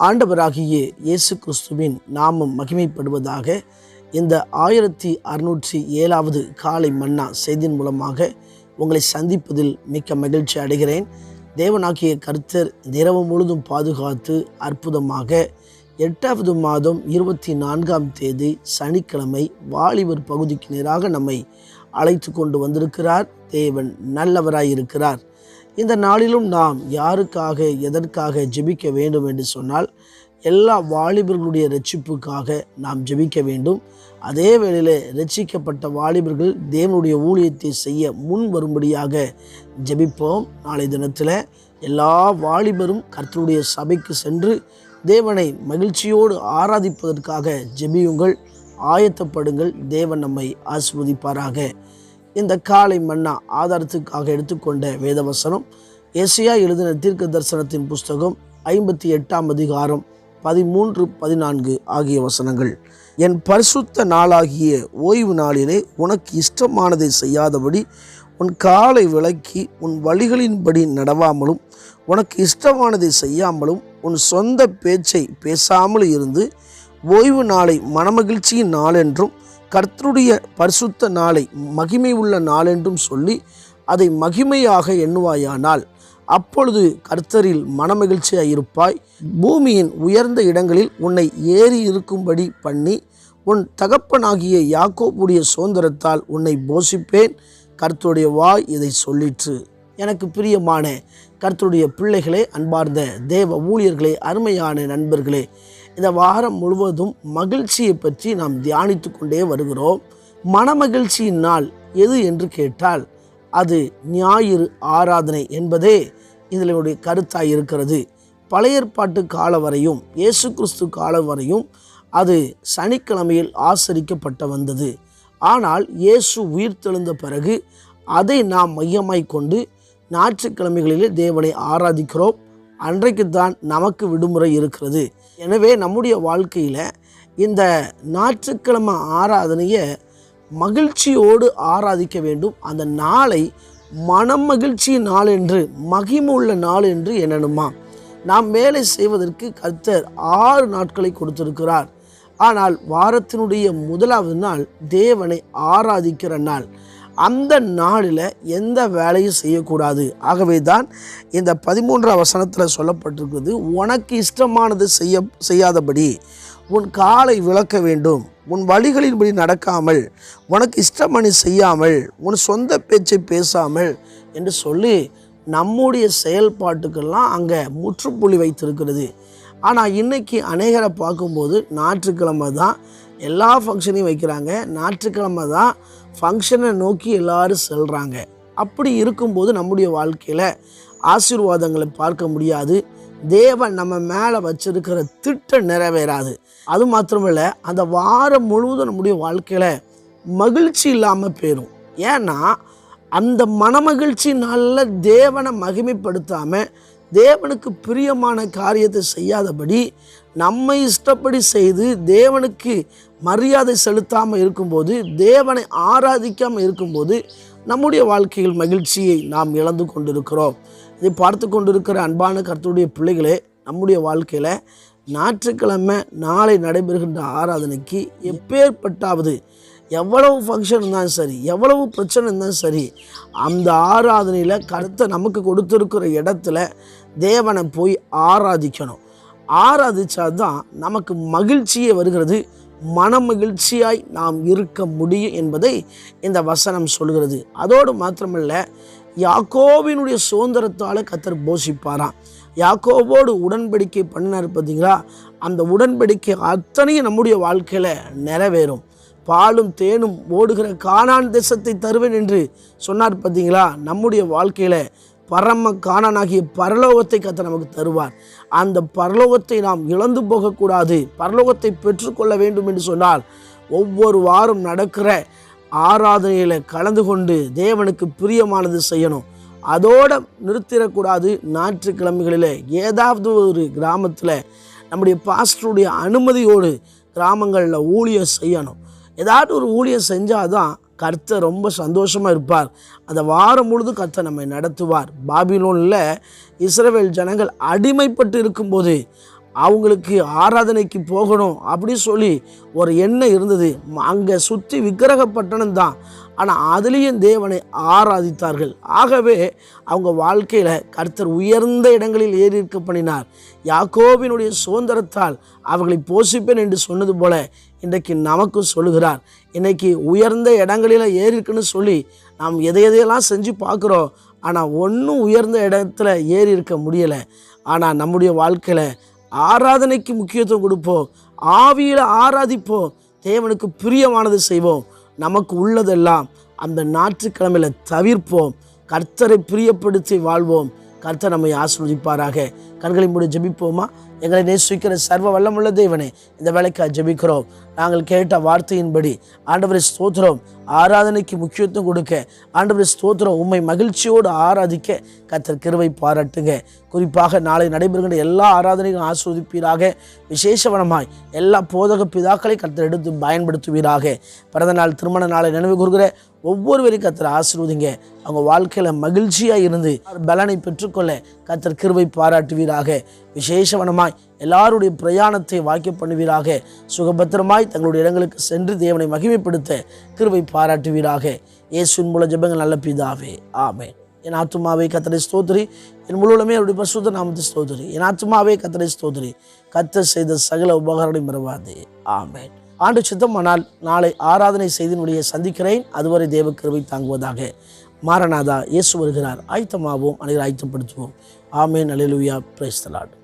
ஆண்டவராகிய இயேசு கிறிஸ்துவின் நாமம் மகிமைப்படுவதாக இந்த ஆயிரத்தி அறுநூற்றி ஏழாவது காலை மன்னா செய்தியின் மூலமாக உங்களை சந்திப்பதில் மிக்க மகிழ்ச்சி அடைகிறேன். தேவனாகிய கர்த்தர் நிறவு இரவு முழுதும் பாதுகாத்து அற்புதமாக எட்டாவது மாதம் இருபத்தி நான்காம் தேதி சனிக்கிழமை வாலிபர் பகுதிக்கு நேராக நம்மை அழைத்து கொண்டு வந்திருக்கிறார். தேவன் நல்லவராயிருக்கிறார். இந்த நாளிலும் நாம் யாருக்காக எதற்காக ஜெபிக்க வேண்டும் என்று சொன்னால் எல்லா வாலிபர்களுடைய ரட்சிப்புக்காக நாம் ஜெபிக்க வேண்டும். அதே வேளையில் ரட்சிக்கப்பட்ட வாலிபர்கள் தேவனுடைய ஊழியத்தை செய்ய முன் வரும்படியாக ஜெபிப்போம். நாளை தினத்தில் எல்லா வாலிபரும் கர்த்தருடைய சபைக்கு சென்று தேவனை மகிழ்ச்சியோடு ஆராதிப்பதற்காக ஜெபியுங்கள். ஆயத்தப்படுங்கள். தேவன் நம்மை ஆசிர்வதிப்பாராக. இந்த காலை மன்னா ஆதாரத்துக்காக எடுத்துக்கொண்ட வேதவசனம் ஏசியா எழுதின தீர்க்க தரிசனத்தின் புஸ்தகம் ஐம்பத்தி எட்டாம் அதிகாரம் பதிமூன்று பதினான்கு ஆகிய வசனங்கள். என் பரிசுத்த நாளாகிய ஓய்வு நாளிலே உனக்கு இஷ்டமானதை செய்யாதபடி உன் காலை விளக்கி உன் வழிகளின்படி நடவாமலும் உனக்கு இஷ்டமானதை செய்யாமலும் உன் சொந்த பேச்சை பேசாமல் இருந்து ஓய்வு நாளை மனமகிழ்ச்சியின் நாளென்றும் கர்த்தருடைய பரிசுத்த நாளை மகிமை உள்ள நாளென்றும் சொல்லி அதை மகிமையாக எண்ணுவாயானால் அப்பொழுது கர்த்தரில் மனமகிழ்ச்சியாக இருப்பாய். பூமியின் உயர்ந்த இடங்களில் உன்னை ஏறி இருக்கும்படி பண்ணி உன் தகப்பனாகிய யாக்கோப்புடைய சுதந்திரத்தால் உன்னை போஷிப்பேன். கர்த்தருடைய வாய் இதை சொல்லிற்று. எனக்கு பிரியமான கர்த்தருடைய பிள்ளைகளே அன்பார்ந்த தேவ ஊழியர்களே அருமையான நண்பர்களே இந்த வாரம் முழுவதும் மகிழ்ச்சியை பற்றி நாம் தியானித்து கொண்டே வருகிறோம். மனமகிழ்ச்சியின் நாள் எது என்று கேட்டால் அது ஞாயிறு ஆராதனை என்பதே இதனுடைய கருத்தாய் இருக்கிறது. பழையற்பாட்டு காலம் வரையும் இயேசு கிறிஸ்து காலம் வரையும் அது சனிக்கிழமையில் ஆசரிக்கப்பட்ட வந்தது. ஆனால் இயேசு உயிர்த்தெழுந்த பிறகு அதை நாம் மையமாய் கொண்டு ஞாயிற்றுக்கிழமைகளிலே தேவனை ஆராதிக்கிறோம். அன்றைக்கு தான் நமக்கு விடுமுறை இருக்கிறது. எனவே நம்முடைய வாழ்க்கையில் இந்த ஞாயிற்றுக்கிழமை ஆராதனையை மகிழ்ச்சியோடு ஆராதிக்க வேண்டும். அந்த நாளை மனம் மகிழ்ச்சி நாள் என்று மகிமுள்ள நாள் என்று எண்ணணுமா? நாம் வேலை செய்வதற்கு கர்த்தர் ஆறு நாட்களை கொடுத்திருக்கிறார். ஆனால் வாரத்தினுடைய முதலாவது நாள் தேவனை ஆராதிக்கிற நாள். அந்த நாளில் எந்த வேலையும் செய்யக்கூடாது. ஆகவே தான் இந்த பதிமூன்றாம் வசனத்தில் சொல்லப்பட்டிருக்குது உனக்கு இஷ்டமானது செய்ய செய்யாதபடி உன் காலை விளக்க வேண்டும். உன் வழிகளின்படி நடக்காமல் உனக்கு இஷ்டமணி செய்யாமல் உன் சொந்த பேச்சை பேசாமல் என்று சொல்லி நம்முடைய செயல்பாட்டுக்கெல்லாம் அங்கே முற்றுப்புள்ளி வைத்திருக்கிறது. ஆனால் இன்றைக்கி அநேகரை பார்க்கும்போது ஞாயிற்றுக்கிழமை தான் எல்லா ஃபங்க்ஷனையும் வைக்கிறாங்க. ஞாயிற்றுக்கிழமை தான் ஃபங்க்ஷனை நோக்கி எல்லாரும் செல்கிறாங்க அப்படி இருக்கும்போது நம்முடைய வாழ்க்கையில் ஆசீர்வாதங்களை பார்க்க முடியாது. தேவன் நம்ம மேலே வச்சிருக்கிற திட்டம் நிறைவேறாது. அது மாத்திரமில்ல அந்த வாரம் முழுவதும் நம்முடைய வாழ்க்கையில் மகிழ்ச்சி இல்லாமல் போயிடும் ஏன்னா அந்த மனமகிழ்ச்சி நாளில் தேவனை மகிமைப்படுத்தாமல் தேவனுக்கு பிரியமான காரியத்தை செய்யாதபடி நம்மை இஷ்டப்படி செய்து தேவனுக்கு மரியாதை செலுத்தாமல் இருக்கும்போது தேவனை ஆராதிக்காமல் இருக்கும்போது நம்முடைய வாழ்க்கையில் மகிழ்ச்சியை நாம் இழந்து கொண்டிருக்கிறோம். இதை பார்த்து கொண்டிருக்கிற அன்பான கருத்துடைய பிள்ளைகளே நம்முடைய வாழ்க்கையில் ஞாயிற்றுக்கிழமை நாளை நடைபெறுகின்ற ஆராதனைக்கு எப்பேற்பட்டாவது எவ்வளவு ஃபங்க்ஷன் இருந்தாலும் சரி எவ்வளவு பிரச்சனை இருந்தாலும் சரி அந்த ஆராதனையில் கருத்தை நமக்கு கொடுத்துருக்கிற இடத்துல தேவனை போய் ஆராதிக்கணும். ஆராதிச்சாதான் நமக்கு மகிழ்ச்சியே வருகிறது. மன மகிழ்ச்சியாய் நாம் இருக்க முடியும் என்பதை இந்த வசனம் சொல்கிறது. அதோடு மாத்திரமல்ல யாக்கோவினுடைய சுதந்திரத்தால் கத்தர் போஷிப்பாராம். யாக்கோவோடு உடன்படிக்கை பண்ணினார் பார்த்தீங்களா அந்த உடன்படிக்கை அத்தனையும் நம்முடைய வாழ்க்கையில் நிறைவேறும். பாலும் தேனும் ஓடுகிற கானான் தேசத்தை தருவேன் என்று சொன்னார் பார்த்தீங்களா? நம்முடைய வாழ்க்கையில் பரம காணனாகிய பரலோகத்தை கத்த நமக்கு தருவார். அந்த பரலோகத்தை நாம் இழந்து போகக்கூடாது. பரலோகத்தை பெற்றுக்கொள்ள வேண்டும் என்று சொன்னால் ஒவ்வொரு வாரம் நடக்கிற ஆராதனையில் கலந்து கொண்டு தேவனுக்கு பிரியமானது செய்யணும். அதோடு நிறுத்திடக்கூடாது. ஞாயிற்றுக்கிழமைகளில் ஏதாவது ஒரு கிராமத்தில் நம்முடைய பாஸ்டருடைய அனுமதியோடு கிராமங்களில் ஊழியர் செய்யணும். ஏதாவது ஒரு ஊழியம் செஞ்சால் தான் கர்த்தர் ரொம்ப சந்தோஷமாக இருப்பார். அந்த வாரம் முழுதும் கர்த்தர் நம்மை நடத்துவார். பாபிலோனில் இஸ்ரவேல் ஜனங்கள் அடிமைப்பட்டு இருக்கும்போது அவங்களுக்கு ஆராதனைக்கு போகணும் அப்படி சொல்லி ஒரு எண்ணம் இருந்தது. அங்கே சுற்றி விக்கிரகப்பட்டணம் தான். ஆனால் அதுலேயும் தேவனை ஆராதித்தார்கள். ஆகவே அவங்க வாழ்க்கையில் கர்த்தர் உயர்ந்த இடங்களில் ஏறி இருக்க பண்ணினார். யாக்கோவினுடைய சுதந்திரத்தால் அவர்களை போஷிப்பேன் என்று சொன்னது போல இன்றைக்கு நமக்கு சொல்லுகிறார். இன்றைக்கி உயர்ந்த இடங்களில் ஏறி இருக்குன்னு சொல்லி நாம் எதை எதையெல்லாம் செஞ்சு பார்க்குறோம். ஆனால் ஒன்றும் உயர்ந்த இடத்துல ஏறி இருக்க முடியலை. ஆனால் நம்முடைய வாழ்க்கையில் ஆராதனைக்கு முக்கியத்துவம் கொடுப்போம். ஆவியில் ஆராதிப்போம். தேவனுக்கு பிரியமானது செய்வோம். நமக்கு உள்ளதெல்லாம் அந்த ஞாயிற்றுக்கிழமையில் தவிர்ப்போம். கர்த்தரை பிரியப்படுத்தி வாழ்வோம். கர்த்தர் நம்மை ஆசிர்வதிப்பாராக. கண்களை மூடி ஜபிப்போமா? எங்களை நேசிக்கிற சர்வ வல்லமுள்ள தேவனே இந்த வேலைக்காக ஜெபிக்கிறோம். நாங்கள் கேட்ட வார்த்தையின்படி ஆண்டவரை ஸ்தோத்திரம். ஆராதனைக்கு முக்கியத்துவம் கொடுக்க ஆண்டவர் ஸ்தோத்திரம் உண்மை மகிழ்ச்சியோடு ஆராதிக்க கத்தர் கிருவை பாராட்டுங்க. குறிப்பாக நாளை நடைபெறுகின்ற எல்லா ஆராதனைகளும் ஆஸ்வதிப்பீராக. விசேஷவனமாய் எல்லா போதக பிதாக்களை கத்தர் எடுத்து பயன்படுத்துவீராக. பிறந்த நாள் திருமண நாளை நினைவு கூறுகிற ஒவ்வொருவரையும் கத்தர் ஆசீர்வதிங்க. அவங்க வாழ்க்கையில் மகிழ்ச்சியாக இருந்து பலனை பெற்றுக்கொள்ள கத்தர் கிருவை பாராட்டுவீராக. விசேஷவனமாய் எல்லாருடைய பிரயாணத்தை வாக்கிய பண்ணுவீராக. சுகபத்திரமாய் தங்களுடைய இடங்களுக்கு சென்று தேவனை மகிமைப்படுத்த கிருவை பாராட்டுவீராக. இயேசுவின் மூல ஜெபங்கள் நல்ல பிதாவே. ஆமென். என் ஆத்துமாவே கத்தரை ஸ்தோத்திரி. என் முழுவதுமே அவருடைய பசுத்த நாமத்தை ஸ்தோத்திரி. என் ஆத்துமாவே கத்தரை ஸ்தோத்திரி. கத்த செய்த சகல உபகாரங்களை மறவாதே. ஆமேன். ஆண்டு சித்தமானால் நாளை ஆராதனை செய்தினுடைய சந்திக்கிறேன். அதுவரை தேவ கிருவை தாங்குவதாக. மாரநாதா இயேசு வருகிறார். ஆயத்தமாகவும் அனைவரும் ஆயத்தப்படுத்துவோம். ஆமேன். அலையலுயா பிரைஸ்தலாட்